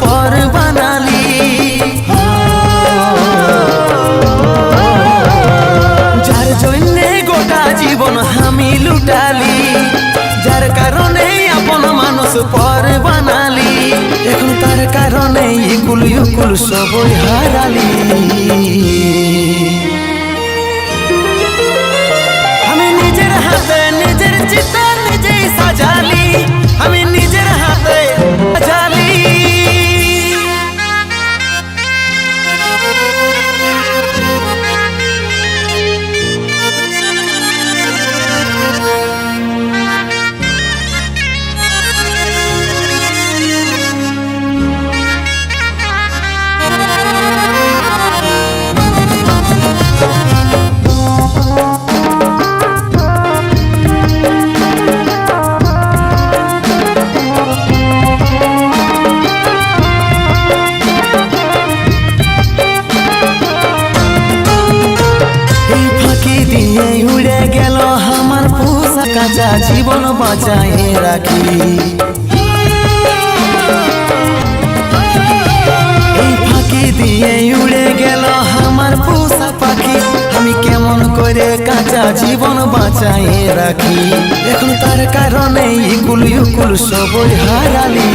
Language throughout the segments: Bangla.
পর বানালি যার জন্যে গোটা জীবন আমি লুটালি যার কারণে আপন মানুষ পর বানালি এখন তার কারণে ইকুল ইকুল সবই হারালি জীবন বাঁচাই রাখি। এই ফাঁকি দিয়ে উড়ে গেল আমার পোষা পাখি। আমি কেমন করে কাঁচা জীবন বাঁচাই রাখি। এখন তার কারণে ইকুল ইকুল সবই হারালি।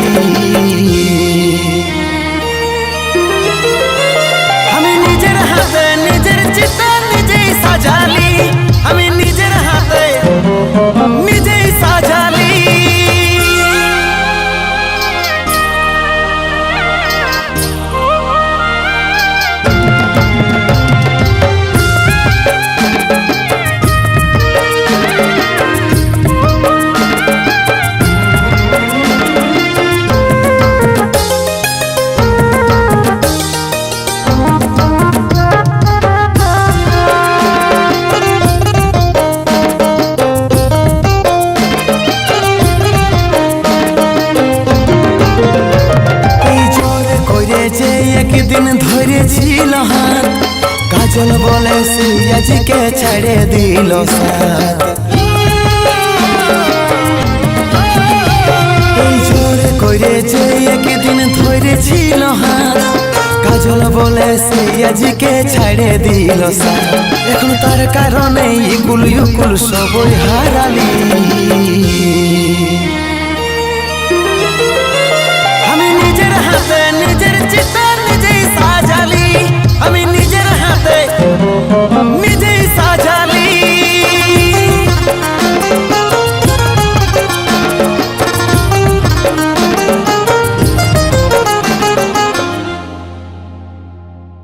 একজন বলে সিয়াজিকে ছেড়ে দিল সাথ এই জোরে করে যে একদিন ধরেছিল হাত, কাজল বলে সিয়াজিকে ছেড়ে দিল এখন তার কারণে ইকুল ইকুল সবই হারালি। আমি নিজের হাতে নিজের চিতা Oh, oh, oh.